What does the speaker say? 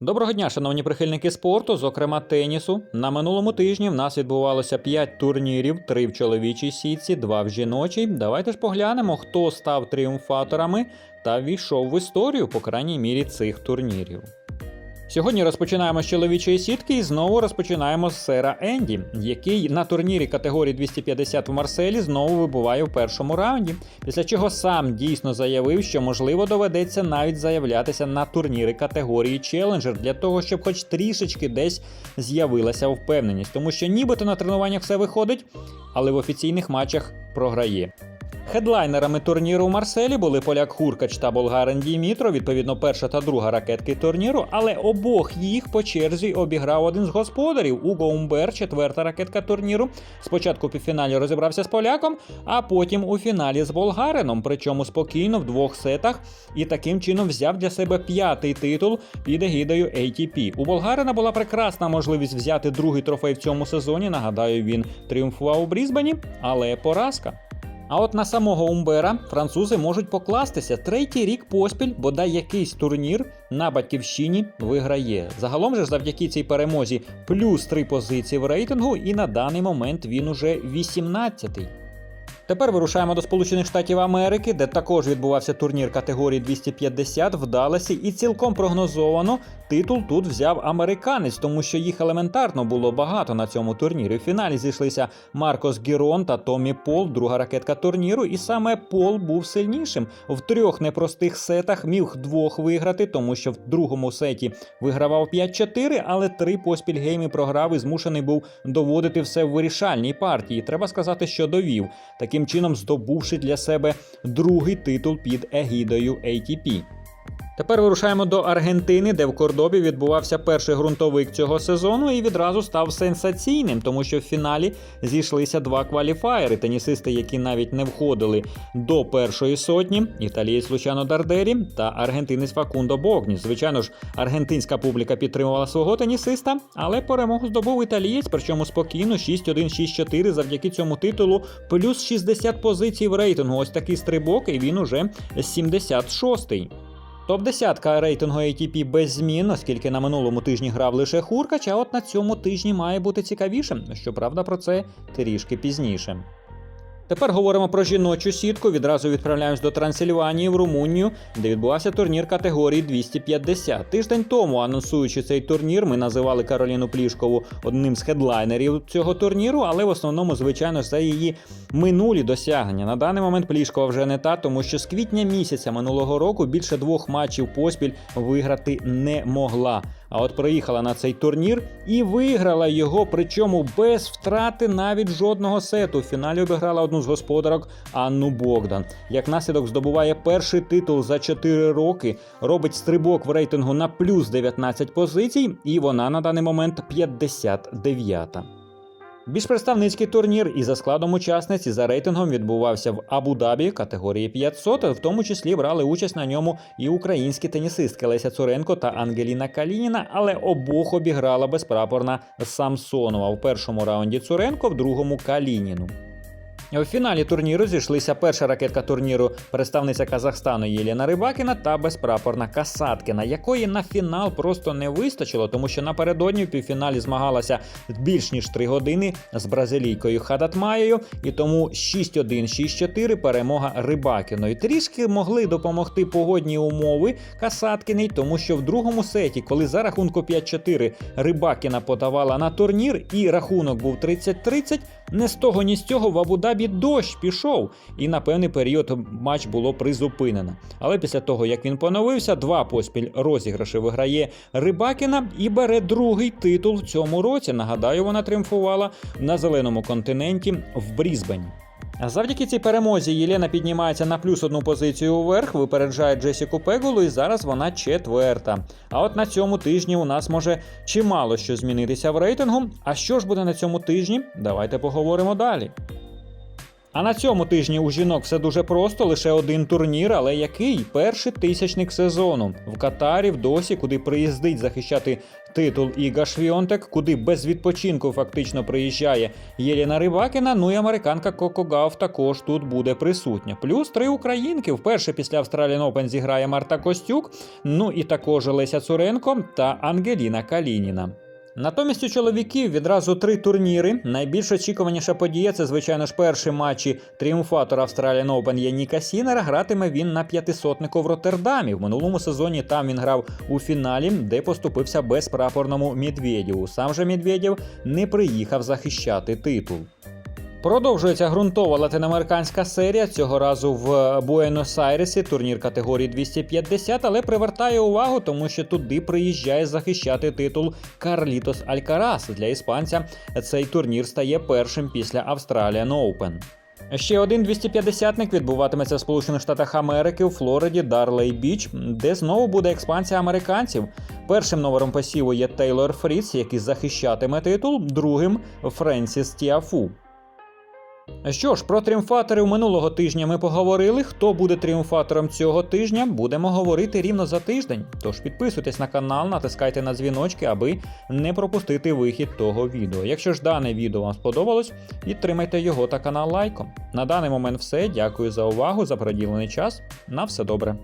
Доброго дня, шановні прихильники спорту, зокрема тенісу. На минулому тижні в нас відбувалося 5 турнірів: 3 в чоловічій сітці, 2 в жіночій. Давайте ж поглянемо, хто став тріумфаторами та війшов в історію, по крайній мірі, цих турнірів. Сьогодні розпочинаємо з чоловічої сітки і знову розпочинаємо з сера Енді, який на турнірі категорії 250 в Марселі знову вибуває в першому раунді, після чого сам дійсно заявив, що можливо доведеться навіть заявлятися на турніри категорії Челенджер для того, щоб хоч трішечки десь з'явилася впевненість, тому що нібито на тренуваннях все виходить, але в офіційних матчах програє. Хедлайнерами турніру у Марселі були поляк Хуркач та болгарин Дімітро, відповідно, перша та друга ракетки турніру, але обох їх по черзі обіграв один з господарів Уго Умбер, четверта ракетка турніру. Спочатку у півфіналі розібрався з поляком, а потім у фіналі з болгарином, причому спокійно в двох сетах, і таким чином взяв для себе п'ятий титул під егідою ATP. У болгарина була прекрасна можливість взяти другий трофей в цьому сезоні. Нагадаю, він тріумфував у Брізбені, але поразка. А от на самого Умбера французи можуть покластися третій рік поспіль, бодай якийсь турнір на батьківщині виграє. Загалом же завдяки цій перемозі плюс три позиції в рейтингу, і на даний момент він уже 18-й. Тепер вирушаємо до Сполучених Штатів Америки, де також відбувався турнір категорії 250 в Далласі, і цілком прогнозовано титул тут взяв американець, тому що їх елементарно було багато на цьому турнірі. В фіналі зійшлися Маркос Гірон та Томі Пол, друга ракетка турніру, і саме Пол був сильнішим. В трьох непростих сетах міг двох виграти, тому що в другому сеті вигравав 5-4, але три поспіль гейми програв і змушений був доводити все в вирішальній партії. Треба сказати, що довів, таким чином здобувши для себе другий титул під егідою ATP. Тепер вирушаємо до Аргентини, де в Кордобі відбувався перший ґрунтовик цього сезону і відразу став сенсаційним, тому що в фіналі зійшлися два кваліфаєри. Тенісисти, які навіть не входили до першої сотні, італієць Лучано Дардері та аргентинець Факундо Богніс. Звичайно ж, аргентинська публіка підтримувала свого тенісиста, але перемогу здобув італієць, причому спокійно 6-1, 6-4 завдяки цьому титулу, плюс 60 позицій в рейтингу. Ось такий стрибок, і він уже 76-й. Топ-10 рейтингу ATP без змін, оскільки на минулому тижні грав лише Хуркач, а от на цьому тижні має бути цікавіше. Щоправда, про це трішки пізніше. Тепер говоримо про жіночу сітку. Відразу відправляємось до Трансильванії в Румунію, де відбувався турнір категорії 250. Тиждень тому, анонсуючи цей турнір, ми називали Кароліну Плішкову одним з хедлайнерів цього турніру, але в основному, звичайно, за її минулі досягнення. На даний момент Плішкова вже не та, тому що з квітня місяця минулого року більше двох матчів поспіль виграти не могла. А от приїхала на цей турнір і виграла його, причому без втрати навіть жодного сету. В фіналі обіграла одну з господарок Анну Богдан. Як наслідок здобуває перший титул за 4 роки, робить стрибок в рейтингу на плюс 19 позицій, і вона на даний момент 59-та. Більш представницький турнір і за складом учасниць і за рейтингом відбувався в Абу-Дабі категорії 500, в тому числі брали участь на ньому і українські тенісистки Леся Цуренко та Ангеліна Калініна, але обох обіграла безпрапорна Самсонова в першому раунді Цуренко, в другому Калініну. У фіналі турніру зійшлися перша ракетка турніру представниця Казахстану Єліна Рибакіна та безпрапорна Касаткіна, якої на фінал просто не вистачило, тому що напередодні в півфіналі змагалася більш ніж 3 години з бразилійкою Хадатмаєю, і тому 6-1, 6-4 перемога Рибакіної. Трішки могли допомогти погодні умови Касаткіній, тому що в другому сеті, коли за рахунку 5-4 Рибакіна подавала на турнір, і рахунок був 30-30, не з того, ні з цього в Абу-Дабі дощ пішов, і на певний період матч було призупинено. Але після того, як він поновився, два поспіль розіграші виграє Рибакіна і бере другий титул в цьому році. Нагадаю, вона тріумфувала на зеленому континенті в Брізбені. Завдяки цій перемозі Єлена піднімається на плюс одну позицію уверх, випереджає Джесіку Пегулу, і зараз вона четверта. А от на цьому тижні у нас може чимало що змінитися в рейтингу. А що ж буде на цьому тижні? Давайте поговоримо далі. А на цьому тижні у жінок все дуже просто, лише один турнір, але який перший тисячник сезону в Катарі в досі, куди приїздить захищати титул Іга Швіонтек, куди без відпочинку фактично приїжджає Єліна Рибакіна. Ну і американка Коко Гав також тут буде присутня. Плюс три українки. Вперше після Australian Open зіграє Марта Костюк, ну і також Леся Цуренко та Ангеліна Калініна. Натомість у чоловіків відразу три турніри. Найбільш очікуваніша подія це, звичайно ж, перші матчі тріумфатора Australian Open Яніка Сінера. Гратиме він на п'ятисотнику в Роттердамі. В минулому сезоні там він грав у фіналі, де поступився безпрапорному Медведєву. Сам же Медведєв не приїхав захищати титул. Продовжується ґрунтова латиноамериканська серія. Цього разу в Буенос-Айресі турнір категорії 250, але привертає увагу, тому що туди приїжджає захищати титул Карлітос Алькарас. Для іспанця цей турнір стає першим після Australian Open. Ще один 250-ник відбуватиметься в Сполучених Штатах Америки у Флориді Дарлей Біч, де знову буде експансія американців. Першим номером посіву є Тейлор Фріц, який захищатиме титул, другим Френсіс Тіафу. Що ж, про тріумфаторів минулого тижня ми поговорили. Хто буде тріумфатором цього тижня, будемо говорити рівно за тиждень. Тож підписуйтесь на канал, натискайте на дзвіночки, аби не пропустити вихід того відео. Якщо ж дане відео вам сподобалось, підтримайте його та канал лайком. На даний момент все. Дякую за увагу, за приділений час. На все добре.